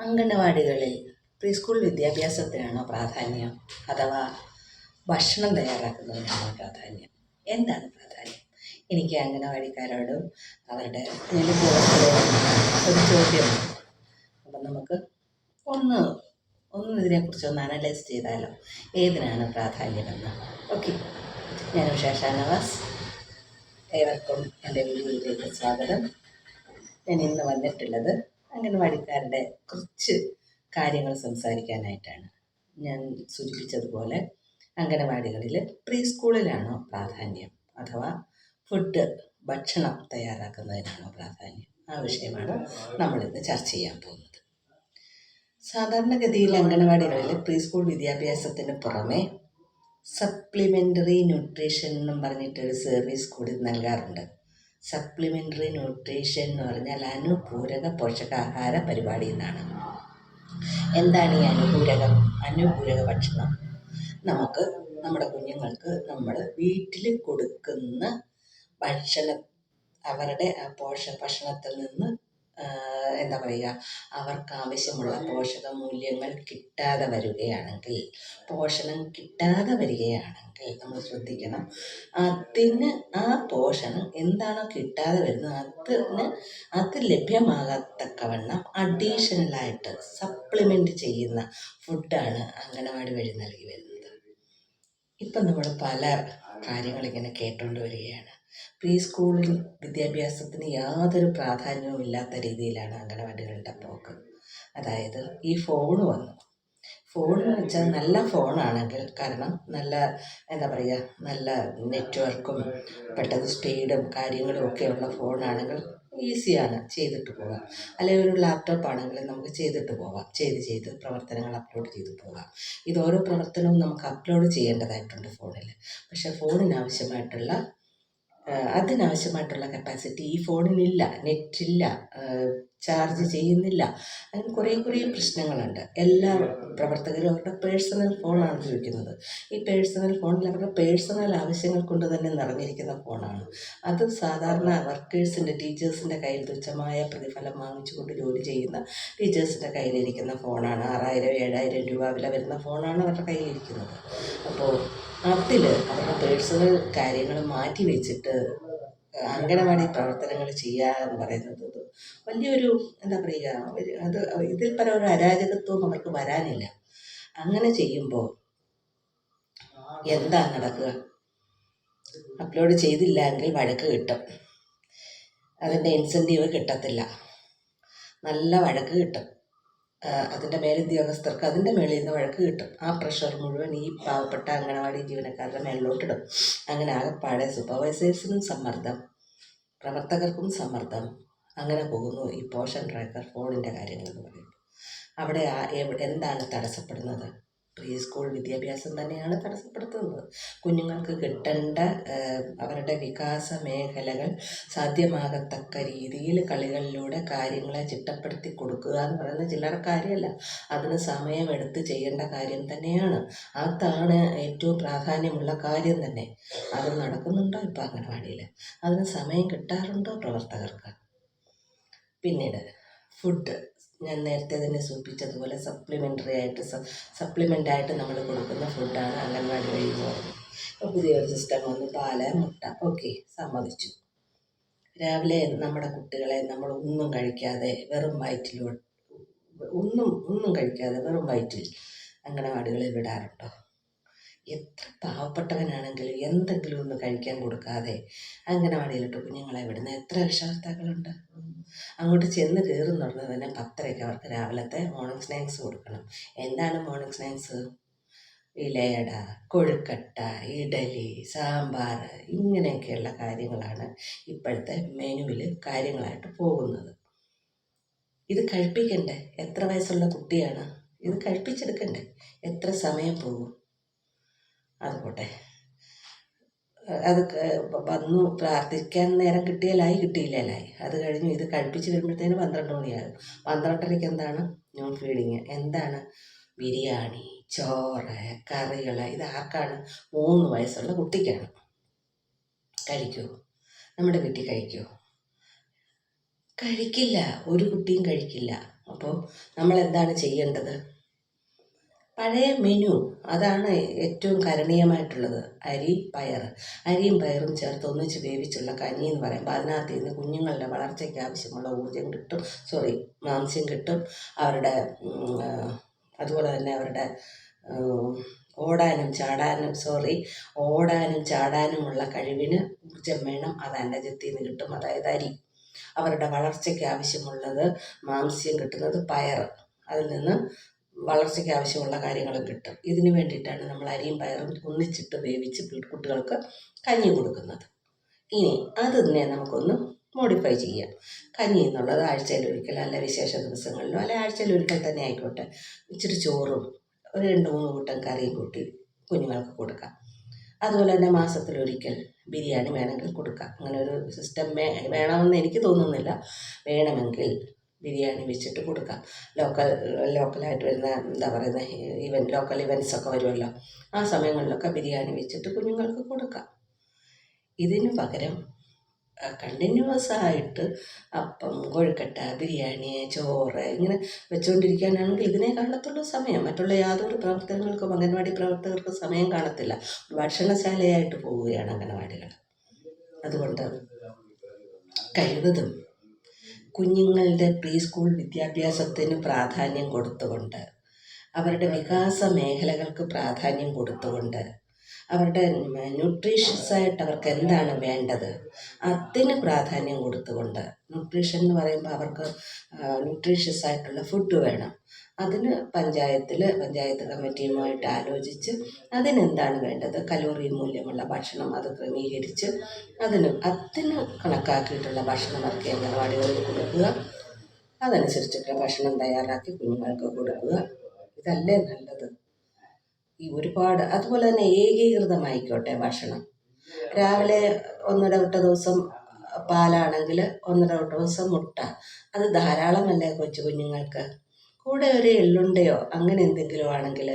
അംഗനവാടികളിൽ pre school വിദ്യാഭ്യാസത്തിനാണോ പ്രാധാന്യം? അഥവാ ഭക്ഷണം തയ്യാറാക്കുന്നതിനാണോ പ്രാധാന്യം? എന്താണ് പ്രാധാന്യം? എനിക്ക് അംഗനവാടിക്കാരോടും അവരുടെ ഒരു ചോദ്യമുണ്ട്. അപ്പം നമുക്ക് ഒന്ന് ഒന്ന് ഇതിനെക്കുറിച്ച് ഒന്ന് അനലൈസ് ചെയ്താലോ? ഏതിനാണ് പ്രാധാന്യമെന്ന്? ഓക്കെ. ഞാൻ ഉഷാ ഷാനവാസ്. ഏവർക്കും എന്റെ വീഡിയോയിലേക്ക് സ്വാഗതം. ഞാൻ ഇന്ന് വന്നിട്ടുള്ളത് അംഗൻവാടിക്കാരുടെ കുറച്ച് കാര്യങ്ങൾ സംസാരിക്കാനായിട്ടാണ് ഞാൻ സൂചിപ്പിച്ചതുപോലെ അംഗനവാടികളിൽ പ്രീ സ്കൂളിലാണോ പ്രാധാന്യം? അഥവാ ഫുഡ് ഭക്ഷണം തയ്യാറാക്കുന്നതിനാണോ പ്രാധാന്യം? ആ വിഷയമാണ് നമ്മളിന്ന് ചർച്ച ചെയ്യാൻ പോകുന്നത്. സാധാരണഗതിയിൽ അംഗനവാടികളിൽ പ്രീ സ്കൂൾ വിദ്യാഭ്യാസത്തിന് പുറമെ സപ്ലിമെന്ററി ന്യൂട്രീഷൻ എന്നും പറഞ്ഞിട്ടൊരു സർവീസ് കൂടി നൽകാറുണ്ട്. സപ്ലിമെന്ററി ന്യൂട്രീഷൻ എന്ന് പറഞ്ഞാൽ അനുപൂരക പോഷകാഹാര പരിപാടി എന്നാണ്. എന്താണ് ഈ അനുപൂരകം? അനുപൂരക ഭക്ഷണം. നമുക്ക് നമ്മുടെ കുഞ്ഞുങ്ങൾക്ക് നമ്മൾ വീട്ടിൽ കൊടുക്കുന്ന ഭക്ഷണം അവരുടെ ആ പോഷ ഭക്ഷണത്തിൽ നിന്ന് എന്താ പറയുക അവർക്ക് ആവശ്യമുള്ള പോഷക മൂല്യങ്ങൾ കിട്ടാതെ വരികയാണെങ്കിൽ പോഷണം കിട്ടാതെ വരികയാണെങ്കിൽ നമ്മൾ ശ്രദ്ധിക്കണം. അതിന് ആ പോഷണം എന്താണോ കിട്ടാതെ വരുന്നത് അതിന് അത് ലഭ്യമാകത്തക്കവണ്ണം അഡീഷണലായിട്ട് സപ്ലിമെന്റ് ചെയ്യുന്ന ഫുഡാണ് അംഗനവാടി വഴി നൽകി വരുന്നത്. ഇപ്പം നമ്മൾ പല കാര്യങ്ങളിങ്ങനെ കേട്ടുകൊണ്ട് വരികയാണ്. പ്രീ സ്കൂളിൽ വിദ്യാഭ്യാസത്തിന് യാതൊരു പ്രാധാന്യവും ഇല്ലാത്ത രീതിയിലാണ് അംഗനവാടികളുടെ പോക്ക്. അതായത് ഈ ഫോൺ വന്നു. ഫോൺ എന്ന് വെച്ചാൽ നല്ല ഫോണാണെങ്കിൽ കാരണം നല്ല എന്താ പറയുക നല്ല നെറ്റ്വർക്കും പെട്ടെന്ന് സ്പീഡും കാര്യങ്ങളും ഒക്കെ ഉള്ള ഫോണാണെങ്കിൽ ഈസിയാണ് ചെയ്തിട്ട് പോകാം അല്ലെങ്കിൽ ഒരു ലാപ്ടോപ്പ് ആണെങ്കിൽ നമുക്ക് ചെയ്തിട്ട് പോകാം ചെയ്ത് ചെയ്ത് പ്രവർത്തനങ്ങൾ അപ്ലോഡ് ചെയ്ത് പോകാം ഇത് ഓരോ പ്രവർത്തനവും നമുക്ക് അപ്ലോഡ് ചെയ്യേണ്ടതായിട്ടുണ്ട് ഫോണിൽ. പക്ഷേ ഫോണിന് ആവശ്യമായിട്ടുള്ള അതിനാവശ്യമായിട്ടുള്ള കപ്പാസിറ്റി ഈ ഫോണിനില്ല നെറ്റില്ല ചാർജ് ചെയ്യുന്നില്ല. അങ്ങനെ കുറേ കുറേ പ്രശ്നങ്ങളുണ്ട്. എല്ലാ പ്രവർത്തകരും അവരുടെ പേഴ്സണൽ ഫോണാണ് ഉപയോഗിക്കുന്നത്. ഈ പേഴ്സണൽ ഫോണിൽ അവരുടെ പേഴ്സണൽ ആവശ്യങ്ങൾ കൊണ്ട് തന്നെ നിറഞ്ഞിരിക്കുന്ന ഫോണാണ്. അത് സാധാരണ വർക്കേഴ്സിന്റെ ടീച്ചേഴ്സിന്റെ കയ്യിൽ തുച്ഛമായ പ്രതിഫലം വാങ്ങിച്ചുകൊണ്ട് ജോലി ചെയ്യുന്ന ടീച്ചേഴ്സിന്റെ കയ്യിലിരിക്കുന്ന ഫോണാണ്. ആറായിരം ഏഴായിരം രൂപ വില വരുന്ന ഫോണാണ് അവരുടെ കയ്യിലിരിക്കുന്നത്. അപ്പോൾ അതിൽ അവരുടെ പേഴ്സണൽ കാര്യങ്ങൾ മാറ്റി വെച്ചിട്ട് അംഗനവാടി പ്രവർത്തനങ്ങൾ ചെയ്യുക എന്ന് പറയുന്നത് വലിയൊരു എന്താ പറയുക അത് ഇതിൽ പല ഒരു അരാജകത്വവും അവർക്ക് വരാനില്ല. അങ്ങനെ ചെയ്യുമ്പോൾ എന്താ നടക്കുക? അപ്ലോഡ് ചെയ്തില്ല എങ്കിൽ വഴക്ക് കിട്ടും. അതിന്റെ ഇൻസെന്റീവ് കിട്ടത്തില്ല. നല്ല വഴക്ക് കിട്ടും. അതിന്റെ മേലുദ്യോഗസ്ഥർക്ക് അതിന്റെ മേളിൽ നിന്ന് വഴക്ക് കിട്ടും. ആ പ്രഷർ മുഴുവൻ ഈ പാവപ്പെട്ട അംഗനവാടി ജീവനക്കാരുടെ മേളിലോട്ടിടും. അങ്ങനെ ആകെപ്പാടെ സൂപ്പർവൈസേഴ്സിനും സമ്മർദ്ദം പ്രവർത്തകർക്കും സമ്മർദ്ദം അങ്ങനെ പോകുന്നു ഈ പോഷൻ ട്രാക്കർ ഫോണിന്റെ കാര്യങ്ങൾ എന്ന് പറയുമ്പോൾ അവിടെ എന്താണ് തടസ്സപ്പെടുന്നത്? പ്രീ സ്കൂൾ വിദ്യാഭ്യാസം തന്നെയാണ് തടസ്സപ്പെടുത്തുന്നത്. കുഞ്ഞുങ്ങൾക്ക് കിട്ടേണ്ട അവരുടെ വികാസ മേഖലകൾ സാധ്യമാകത്തക്ക രീതിയിൽ കളികളിലൂടെ കാര്യങ്ങളെ ചിട്ടപ്പെടുത്തി കൊടുക്കുക എന്ന് പറയുന്നത് ചിലർ കാര്യമല്ല. അതിന് സമയമെടുത്ത് ചെയ്യേണ്ട കാര്യം തന്നെയാണ്. അതാണ് ഏറ്റവും പ്രാധാന്യമുള്ള കാര്യം തന്നെ. അത് നടക്കുന്നുണ്ടോ ഇപ്പോൾ അംഗനവാടിയിൽ അതിന് സമയം കിട്ടാറുണ്ടോ പ്രവർത്തകർക്ക്? പിന്നീട് ഫുഡ് ഞാൻ നേരത്തെ തന്നെ സൂചിപ്പിച്ചതുപോലെ സപ്ലിമെന്ററി ആയിട്ട് സപ്ലിമെന്റ് ആയിട്ട് നമ്മൾ കൊടുക്കുന്ന ഫുഡാണ് അംഗൻവാടി വഴി ഇപ്പോൾ പുതിയൊരു സിസ്റ്റം വന്നു പാൽ മുട്ട. ഓക്കെ സമ്മതിച്ചു. രാവിലെ നമ്മുടെ കുട്ടികളെ നമ്മൾ ഒന്നും കഴിക്കാതെ വെറും വയറ്റിലോ ഒന്നും ഒന്നും കഴിക്കാതെ വെറും വയറ്റിൽ അംഗനവാടികളിൽ വിടാറുണ്ടോ? എത്ര പാവപ്പെട്ടവനാണെങ്കിലും എന്തെങ്കിലും ഒന്ന് കഴിക്കാൻ കൊടുക്കാതെ അംഗനവാടിയിലിട്ട് കുഞ്ഞുങ്ങളെ വിടുന്ന എത്ര രക്ഷകർത്താക്കളുണ്ട്? അങ്ങോട്ട് ചെന്ന് കയറുന്നുടനെ തന്നെ പത്തരയ്ക്ക് അവർക്ക് രാവിലത്തെ മോർണിംഗ് സ്നാക്സ് കൊടുക്കണം. എന്താണ് മോർണിംഗ് സ്നാക്സ് ഇലയട കൊഴുക്കട്ട ഇഡലി സാമ്പാർ ഇങ്ങനെയൊക്കെയുള്ള കാര്യങ്ങളാണ് ഇപ്പോഴത്തെ മെനുവിൽ കാര്യങ്ങളായിട്ട് പോകുന്നത്. ഇത് കഴിപ്പിക്കണ്ടേ? എത്ര വയസ്സുള്ള കുട്ടിയാണ്? ഇത് കഴിപ്പിച്ചെടുക്കണ്ടേ? എത്ര സമയം പോകും? അതുപോട്ടെ. അത് വന്നു പ്രാർത്ഥിക്കാൻ നേരം കിട്ടിയാലായി കിട്ടിയില്ലാലായി. അത് കഴിഞ്ഞ് ഇത് കഴിപ്പിച്ച് വരുമ്പോഴത്തേന് പന്ത്രണ്ട് മണിയാകും. പന്ത്രണ്ടരയ്ക്ക് എന്താണ്? Noon feeding. എന്താണ്? ബിരിയാണി ചോറ് കറികൾ. ഇത് ആർക്കാണ്? മൂന്ന് വയസ്സുള്ള കുട്ടിക്കാണ്. കഴിക്കൂ? നമ്മുടെ കുട്ടി കഴിക്കൂ? കഴിക്കില്ല. ഒരു കുട്ടിയും കഴിക്കില്ല. അപ്പോൾ നമ്മൾ എന്താണ് ചെയ്യേണ്ടത്? പഴയ മെനു അതാണ് ഏറ്റവും കരണീയമായിട്ടുള്ളത്. അരി പയർ അരിയും പയറും ചേർത്ത് ഒന്നിച്ച് വേവിച്ചുള്ള കഞ്ഞി എന്ന് പറയുമ്പോൾ അതിനകത്ത് നിന്ന് കുഞ്ഞുങ്ങളുടെ വളർച്ചയ്ക്ക് ആവശ്യമുള്ള ഊർജം കിട്ടും. സോറി മാംസ്യം കിട്ടും. അവരുടെ അതുപോലെ തന്നെ അവരുടെ ഓടാനും ചാടാനും സോറി ഓടാനും ചാടാനുമുള്ള കഴിവിന് ഊർജം വേണം. അത് അന്നജത്തിൽ നിന്ന് കിട്ടും. അതായത് അരി. അവരുടെ വളർച്ചയ്ക്ക് ആവശ്യമുള്ളത് മാംസ്യം കിട്ടുന്നത് പയർ അതിൽ നിന്ന് വളർച്ചയ്ക്ക് ആവശ്യമുള്ള കാര്യങ്ങൾ കിട്ടും. ഇതിന് വേണ്ടിയിട്ടാണ് നമ്മൾ അരിയും പയറും ഒന്നിച്ചിട്ട് വേവിച്ച് കുട്ടികൾക്ക് കഞ്ഞി കൊടുക്കുന്നത്. ഇനി അത് തന്നെ നമുക്കൊന്ന് മോഡിഫൈ ചെയ്യാം. കഞ്ഞി എന്നുള്ളത് ആഴ്ചയിൽ ഒരിക്കൽ അല്ല വിശേഷ ദിവസങ്ങളിലോ അല്ലെ ആഴ്ചയിൽ ഒരിക്കൽ തന്നെ ആയിക്കോട്ടെ. ഇച്ചിരി ചോറും ഒരു രണ്ട് മൂന്ന് കൂട്ടം കറിയും കൂട്ടി കുഞ്ഞുങ്ങൾക്ക് കൊടുക്കാം. അതുപോലെ തന്നെ മാസത്തിലൊരിക്കൽ ബിരിയാണി വേണമെങ്കിൽ കൊടുക്കാം. അങ്ങനെ ഒരു സിസ്റ്റം വേണമെന്ന് എനിക്ക് തോന്നുന്നില്ല. വേണമെങ്കിൽ ബിരിയാണി വെച്ചിട്ട് കൊടുക്കാം. ലോക്കൽ ലോക്കലായിട്ട് വരുന്ന എന്താ പറയുന്നത് ഇവൻ ലോക്കൽ ഇവൻസ് ഒക്കെ വരുമല്ലോ. ആ സമയങ്ങളിലൊക്കെ ബിരിയാണി വെച്ചിട്ട് കുഞ്ഞുങ്ങൾക്ക് കൊടുക്കാം. ഇതിന് പകരം കണ്ടിന്യൂസ് ആയിട്ട് അപ്പം കൊഴുക്കട്ട ബിരിയാണി ചോറ് ഇങ്ങനെ വെച്ചുകൊണ്ടിരിക്കാനാണെങ്കിൽ ഇതിനേ കാണത്തുള്ളൂ സമയം. മറ്റുള്ള യാതൊരു പ്രവർത്തനങ്ങൾക്കും അംഗൻവാടി പ്രവർത്തകർക്ക് സമയം കാണത്തില്ല. ഭക്ഷണശാലയായിട്ട് പോവുകയാണ് അംഗനവാടികൾ അതുകൊണ്ട് കഴിവതും കുഞ്ഞുങ്ങളുടെ പ്രീ സ്കൂൾ വിദ്യാഭ്യാസത്തിന് പ്രാധാന്യം കൊടുത്തുകൊണ്ട് അവരുടെ വികാസ മേഖലകൾക്ക് പ്രാധാന്യം കൊടുത്തുകൊണ്ട് അവരുടെ ന്യൂട്രീഷ്യസ് ആയിട്ട് അവർക്ക് എന്താണ് വേണ്ടത് അതിന് പ്രാധാന്യം കൊടുത്തുകൊണ്ട് ന്യൂട്രീഷൻ എന്ന് പറയുമ്പോൾ അവർക്ക് ന്യൂട്രീഷ്യസ് ആയിട്ടുള്ള ഫുഡ് വേണം. അതിന് പഞ്ചായത്തിൽ പഞ്ചായത്ത് കമ്മിറ്റിയുമായിട്ട് ആലോചിച്ച് അതിനെന്താണ് വേണ്ടത്? കലോറി മൂല്യമുള്ള ഭക്ഷണം അത് ക്രമീകരിച്ച് അതിന് അതിന് കണക്കാക്കിയിട്ടുള്ള ഭക്ഷണം അവർക്ക് അംഗനവാടികളിൽ കൊടുക്കുക. അതനുസരിച്ചിട്ടുള്ള ഭക്ഷണം തയ്യാറാക്കി കുഞ്ഞുങ്ങൾക്ക് കൊടുക്കുക. ഇതല്ലേ നല്ലത്. ഈ ഒരുപാട് അതുപോലെ തന്നെ ഏകീകൃതമായിക്കോട്ടെ ഭക്ഷണം. രാവിലെ ഒന്നിടവിട്ട ദിവസം പാലാണെങ്കിൽ ഒന്നിടവിട്ട ദിവസം മുട്ട. അത് ധാരാളമല്ലേ കൊച്ചു കുഞ്ഞുങ്ങൾക്ക്? കൂടെ ഒരു എള്ളുണ്ടയോ? അങ്ങനെ എന്തെങ്കിലും ആണെങ്കിൽ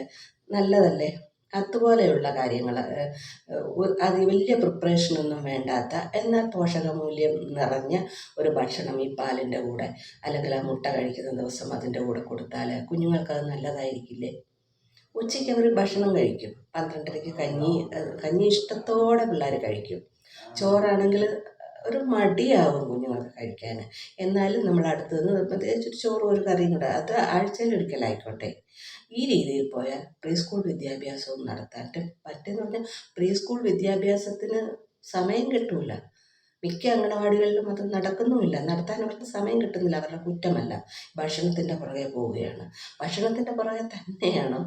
നല്ലതല്ലേ? അതുപോലെയുള്ള കാര്യങ്ങൾ. അത് വലിയ പ്രിപ്പറേഷനൊന്നും വേണ്ടാത്ത എന്നാൽ പോഷകമൂല്യം നിറഞ്ഞ ഒരു ഭക്ഷണം ഈ പാലിന്റെ കൂടെ അല്ലെങ്കിൽ ആ മുട്ട കഴിക്കുന്ന ദിവസം അതിന്റെ കൂടെ കൊടുത്താൽ കുഞ്ഞുങ്ങൾക്ക് അത് നല്ലതായിരിക്കില്ലേ? ഉച്ചയ്ക്ക് അവർ ഭക്ഷണം കഴിക്കും. പന്ത്രണ്ടരയ്ക്ക് കഞ്ഞി കഞ്ഞി ഇഷ്ടത്തോടെ പിള്ളേർ കഴിക്കും. ചോറാണെങ്കിൽ ഒരു മടിയാവും കുഞ്ഞുങ്ങൾക്ക് കഴിക്കാൻ. എന്നാലും നമ്മൾ അടുത്ത് നിന്ന് പ്രത്യേകിച്ച് ഒരു ചോറും ഒരു കറിയും കൂടെ അത് ആഴ്ചയിൽ ഒരിക്കലായിക്കോട്ടെ. ഈ രീതിയിൽ പോയാൽ പ്രീ സ്കൂൾ വിദ്യാഭ്യാസവും നടത്താൻ പറ്റുന്ന പറഞ്ഞാൽ പ്രീ സ്കൂൾ വിദ്യാഭ്യാസത്തിന് സമയം കിട്ടൂല. മിക്ക അംഗനവാടികളിലും അത് നടക്കുന്നുമില്ല. നടത്താൻ അവർക്ക് സമയം കിട്ടുന്നില്ല. അവരുടെ കുറ്റമല്ല. ഭക്ഷണത്തിന്റെ പുറകെ പോവുകയാണ്. ഭക്ഷണത്തിന്റെ പുറകെ തന്നെയാണോ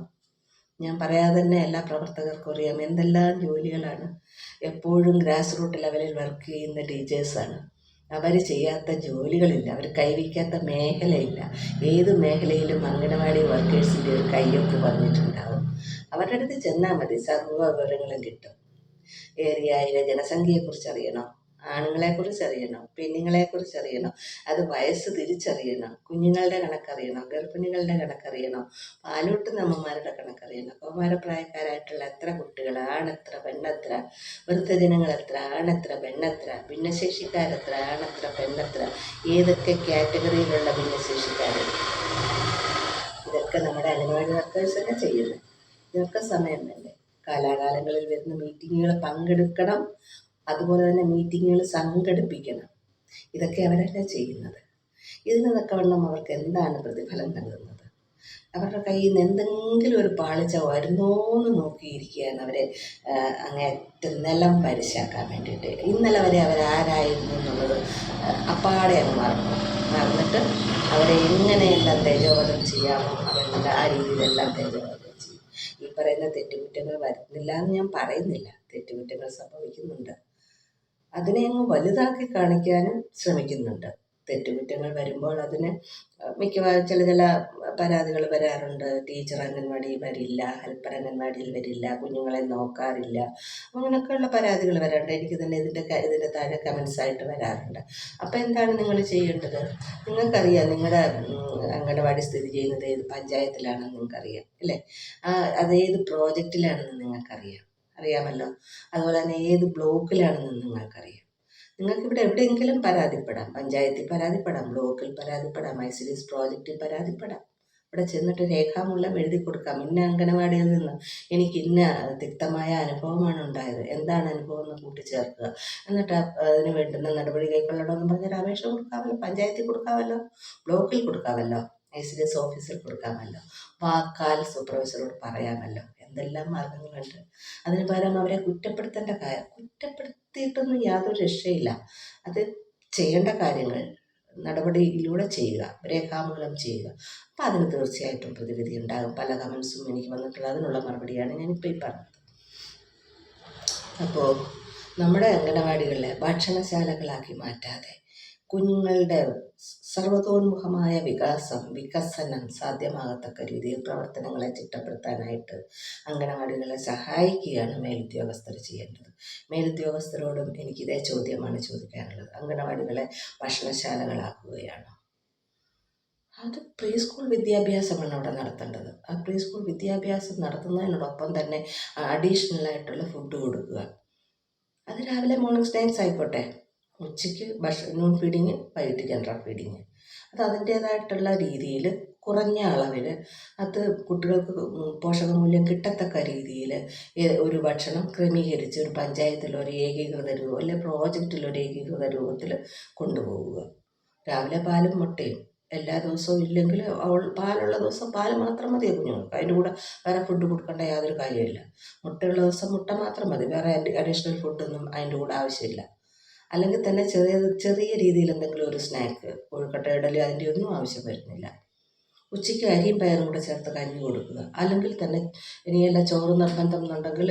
ഞാൻ പറയാതെ തന്നെ എല്ലാ പ്രവർത്തകർക്കും അറിയാം. എന്തെല്ലാം ജോലികളാണ് എപ്പോഴും ഗ്രാസ് റൂട്ട് ലെവലിൽ വർക്ക് ചെയ്യുന്ന ടീച്ചേഴ്സാണ് അവർ ചെയ്യാത്ത ജോലികളില്ല. അവർ കൈവയ്ക്കാത്ത മേഖലയില്ല. ഏത് മേഖലയിലും അംഗനവാടി വർക്കേഴ്സിന്റെ ഒരു കൈയൊക്കെ പറഞ്ഞിട്ടുണ്ടാവും അവരുടെ അടുത്ത് ചെന്നാൽ മതി. സർവ വിവരങ്ങളും കിട്ടും. ഏരിയയിലെ ജനസംഖ്യയെക്കുറിച്ച് അറിയണോ. ആണുങ്ങളെക്കുറിച്ച് അറിയണം പെണ്ണുങ്ങളെക്കുറിച്ച് അറിയണം അത് വയസ്സ് തിരിച്ചറിയണം കുഞ്ഞുങ്ങളുടെ കണക്കറിയണം ഗർഭിണികളുടെ കണക്കറിയണം പാലൂട്ടുന്ന അമ്മമാരുടെ കണക്കറിയണം. കൗമാരപ്രായക്കാരായിട്ടുള്ള എത്ര കുട്ടികൾ ആണെത്ര പെണ്ണെത്ര വൃദ്ധജനങ്ങൾ എത്ര ആണെത്ര പെണ്ണെത്ര ഭിന്നശേഷിക്കാരെത്ര ആണെത്ര പെണ്ണെത്ര ഏതൊക്കെ കാറ്റഗറിയിലുള്ള ഭിന്നശേഷിക്കാർ ഇതൊക്കെ നമ്മുടെ അംഗനവാടി വർക്കേഴ്സൊക്കെ തന്നെ ചെയ്യുന്നത്. ഇതൊക്കെ സമയം വേണ്ടേ? കാലാകാലങ്ങളിൽ വരുന്ന മീറ്റിങ്ങുകൾ പങ്കെടുക്കണം. അതുപോലെ തന്നെ മീറ്റിങ്ങുകൾ സംഘടിപ്പിക്കണം. ഇതൊക്കെ അവരല്ല ചെയ്യുന്നത്? ഇതിന് തക്കവണ്ണം അവർക്ക് എന്താണ് പ്രതിഫലം നൽകുന്നത്? അവരുടെ കയ്യിൽ നിന്ന് എന്തെങ്കിലും ഒരു പാളിച്ച വരുന്നോന്ന് നോക്കിയിരിക്കുകയാണ് അവരെ അങ്ങേറ്റം നിലം പരിശാക്കാൻ വേണ്ടിയിട്ട്. ഇന്നലെ വരെ അവരാരായിരുന്നു എന്നുള്ളത് അപ്പാടെ അങ്ങ് മറന്നു. മറന്നിട്ട് അവരെ എങ്ങനെയെല്ലാം തേജോവധം ചെയ്യാമോ അവരുടെ ആ രീതിയിലെല്ലാം തേജോവധം ചെയ്യും. ഈ പറയുന്ന തെറ്റുകുറ്റങ്ങൾ വരുന്നില്ല എന്ന് ഞാൻ പറയുന്നില്ല. തെറ്റുകുറ്റങ്ങൾ സംഭവിക്കുന്നുണ്ട്. അതിനെ അങ്ങ് വലുതാക്കി കാണിക്കാനും ശ്രമിക്കുന്നുണ്ട്. തെറ്റുകുറ്റങ്ങൾ വരുമ്പോൾ അതിന് മിക്കവാറും ചില ചില പരാതികൾ വരാറുണ്ട്. ടീച്ചർ അംഗൻവാടിയിൽ വരില്ല ഹെൽപ്പർ അംഗൻവാടിയിൽ വരില്ല കുഞ്ഞുങ്ങളെ നോക്കാറില്ല അങ്ങനെയൊക്കെയുള്ള പരാതികൾ വരാറുണ്ട്. എനിക്ക് തന്നെ ഇതിന്റെ ഇതിന്റെ താഴെ കമൻസ് ആയിട്ട് വരാറുണ്ട്. അപ്പോൾ എന്താണ് നിങ്ങൾ ചെയ്യേണ്ടത്? നിങ്ങൾക്കറിയാം നിങ്ങളുടെ അംഗനവാടി സ്ഥിതി ചെയ്യുന്നത് ഏത് പഞ്ചായത്തിലാണെന്ന് നിങ്ങൾക്കറിയാം അല്ലേ? അതേത് പ്രോജക്റ്റിലാണെന്ന് നിങ്ങൾക്കറിയാം. അറിയാമല്ലോ. അതുപോലെ തന്നെ ഏത് ബ്ലോക്കിലാണെന്ന് നിങ്ങൾക്കറിയാം. നിങ്ങൾക്ക് ഇവിടെ എവിടെയെങ്കിലും പരാതിപ്പെടാം. പഞ്ചായത്തിൽ പരാതിപ്പെടാം ബ്ലോക്കിൽ പരാതിപ്പെടാം ഐ പ്രോജക്റ്റിൽ പരാതിപ്പെടാം. ഇവിടെ ചെന്നിട്ട് രേഖാമൂലം എഴുതി കൊടുക്കാം. ഇന്ന അംഗനവാടിയിൽ നിന്ന് എനിക്ക് ഇന്ന തിക്തമായ അനുഭവമാണ് ഉണ്ടായത്. എന്താണ് അനുഭവം എന്ന് കൂട്ടിച്ചേർക്കുക. എന്നിട്ട് അതിന് വേണ്ടുന്ന നടപടി കൈക്കൊള്ളണമെന്ന് പറഞ്ഞൊരു അപേക്ഷ കൊടുക്കാമല്ലോ. പഞ്ചായത്തിൽ കൊടുക്കാമല്ലോ. ബ്ലോക്കിൽ കൊടുക്കാമല്ലോ. ഐ സി ഡി എസ് ഓഫീസിൽ കൊടുക്കാമല്ലോ. വാക്കാൽ സൂപ്പർവൈസറോട് പറയാമല്ലോ. എന്തെല്ലാം മാർഗങ്ങളുണ്ട്. അതിന് പകരം അവരെ കുറ്റപ്പെടുത്തേണ്ട കാര്യം കുറ്റപ്പെടുത്തിയിട്ടൊന്നും യാതൊരു രക്ഷയില്ല. അത് ചെയ്യേണ്ട കാര്യങ്ങൾ നടപടിയിലൂടെ ചെയ്യുക രേഖാമൂലം ചെയ്യുക. അപ്പം അതിന് തീർച്ചയായിട്ടും പ്രതിവിധി ഉണ്ടാകും. പല കമൻസും എനിക്ക് വന്നിട്ടുള്ള അതിനുള്ള മറുപടിയാണ് ഞാനിപ്പോൾ ഈ പറഞ്ഞത്. അപ്പോൾ നമ്മുടെ അംഗനവാടികളെ ഭക്ഷണശാലകളാക്കി മാറ്റാതെ കുഞ്ഞുങ്ങളുടെ സർവതോന്മുഖമായ വികാസം വികസനം സാധ്യമാകത്തക്ക രീതിയിൽ പ്രവർത്തനങ്ങളെ ചിട്ടപ്പെടുത്താനായിട്ട് അംഗനവാടികളെ സഹായിക്കുകയാണ് മേലുദ്യോഗസ്ഥർ ചെയ്യേണ്ടത്. മേലുദ്യോഗസ്ഥരോടും എനിക്കിതേ ചോദ്യമാണ് ചോദിക്കാനുള്ളത്. അംഗനവാടികളെ ഭക്ഷണശാലകളാക്കുകയാണ്. അത് പ്രീ സ്കൂൾ വിദ്യാഭ്യാസമാണ് അവിടെ നടത്തേണ്ടത്. ആ പ്രീ സ്കൂൾ വിദ്യാഭ്യാസം നടത്തുന്നതിനോടൊപ്പം തന്നെ അഡീഷണൽ ആയിട്ടുള്ള ഫുഡ് കൊടുക്കുക. അത് രാവിലെ മോർണിംഗ് സ്നാക്സ് ആയിക്കോട്ടെ. ഉച്ചയ്ക്ക് ഭക്ഷ നൂൺ ഫീഡിങ് വൈകിട്ട് ജനറൽ ഫീഡിങ് അത് അതിന്റേതായിട്ടുള്ള രീതിയിൽ കുറഞ്ഞ അളവിൽ അത് കുട്ടികൾക്ക് പോഷകമൂല്യം കിട്ടത്തക്ക രീതിയിൽ ഒരു ഭക്ഷണം ക്രമീകരിച്ച് ഒരു പഞ്ചായത്തിൽ ഒരു ഏകീകൃത രൂപം അല്ലെങ്കിൽ പ്രോജക്റ്റിൽ ഒരു ഏകീകൃത രൂപത്തിൽ കൊണ്ടുപോവുക. രാവിലെ പാലും മുട്ടയും. എല്ലാ ദിവസവും ഇല്ലെങ്കിൽ അവൾ പാലുള്ള ദിവസം പാൽ മാത്രം മതി കുഞ്ഞുങ്ങൾക്ക്. അതിന്റെ കൂടെ വേറെ ഫുഡ് കൊടുക്കേണ്ട യാതൊരു കാര്യമില്ല മുട്ടയുള്ള ദിവസം മുട്ട മാത്രം മതി. വേറെ അഡീഷണൽ ഫുഡൊന്നും അതിന്റെ കൂടെ ആവശ്യമില്ല. അല്ലെങ്കിൽ തന്നെ ചെറിയ ചെറിയ രീതിയിൽ എന്തെങ്കിലും ഒരു സ്നാക്ക് കോഴിക്കട്ട ഇടലോ അതിന്റെ ഒന്നും ആവശ്യം വരുന്നില്ല. ഉച്ചയ്ക്ക് അരിയും പയറും കൂടെ ചേർത്ത് കഞ്ഞി കൊടുക്കുക. അല്ലെങ്കിൽ തന്നെ ഇനിയല്ല ചോറ് നിർബന്ധം എന്നുണ്ടെങ്കിൽ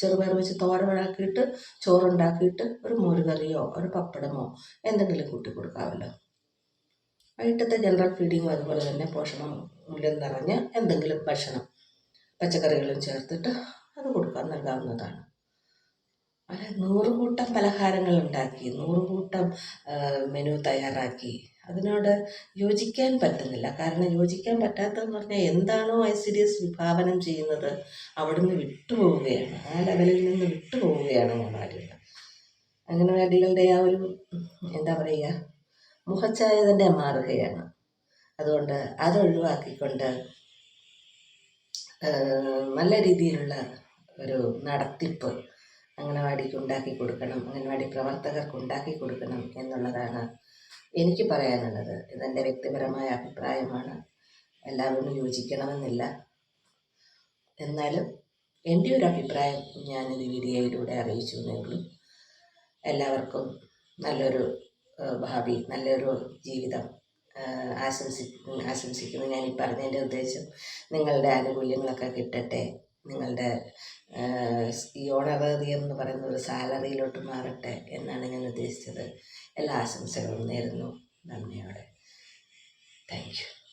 ചെറുപയർ വെച്ച് തോരനാക്കിയിട്ട് ചോറുണ്ടാക്കിയിട്ട് ഒരു മോരുകറിയോ ഒരു പപ്പടമോ എന്തെങ്കിലും കൂട്ടി കൊടുക്കാമല്ലോ. വൈകിട്ടത്തെ ജനറൽ ഫീഡിങ്ങും അതുപോലെ തന്നെ പോഷണം മൂല്യം നിറഞ്ഞ എന്തെങ്കിലും ഭക്ഷണം പച്ചക്കറികളും ചേർത്തിട്ട് അത് കൊടുക്കാൻ നൽകാവുന്നതാണ്. അല്ല നൂറുകൂട്ടം പലഹാരങ്ങൾ ഉണ്ടാക്കി നൂറുകൂട്ടം മെനു തയ്യാറാക്കി. അതിനോട് യോജിക്കാൻ പറ്റുന്നില്ല. കാരണം യോജിക്കാൻ പറ്റാത്തതെന്ന് പറഞ്ഞാൽ എന്താണോ ഐ സി ഡി എസ് വിഭാവനം ചെയ്യുന്നത് അവിടുന്ന് വിട്ടുപോവുകയാണ്. ആ ലെവലിൽ നിന്ന് വിട്ടുപോവുകയാണ് അങ്ങനെ അംഗനവാടികളുടെ ആ ഒരു എന്താ പറയുക മുഖച്ഛായ തന്നെ മാറുകയാണ് അതുകൊണ്ട് അതൊഴിവാക്കിക്കൊണ്ട് നല്ല രീതിയിലുള്ള ഒരു നടത്തിപ്പ് അംഗനവാടിക്ക് ഉണ്ടാക്കി കൊടുക്കണം അംഗനവാടി പ്രവർത്തകർക്ക് ഉണ്ടാക്കി കൊടുക്കണം എന്നുള്ളതാണ് എനിക്ക് പറയാനുള്ളത്. ഇതെന്റെ വ്യക്തിപരമായ അഭിപ്രായമാണ്. എല്ലാവരും യോജിക്കണമെന്നില്ല. എന്നാലും എന്റെ ഒരു അഭിപ്രായം ഞാനിത് വീഡിയോയിലൂടെ അറിയിച്ചു എന്നുള്ളൂ എല്ലാവർക്കും നല്ലൊരു ഭാവി നല്ലൊരു ജീവിതം ആശംസി ആശംസിക്കുന്നു. ഞാൻ ഈ പറഞ്ഞതിന്റെ ഉദ്ദേശം നിങ്ങളുടെ ആനുകൂല്യങ്ങളൊക്കെ കിട്ടട്ടെ നിങ്ങളുടെ ഈ ഓണറേറിയം എന്ന് പറയുന്ന ഒരു സാലറിയിലോട്ട് മാറട്ടെ എന്നാണ് ഞാൻ ഉദ്ദേശിച്ചത്. എല്ലാ ആശംസകളും നേരുന്നു. നന്ദിയോടെ താങ്ക് യു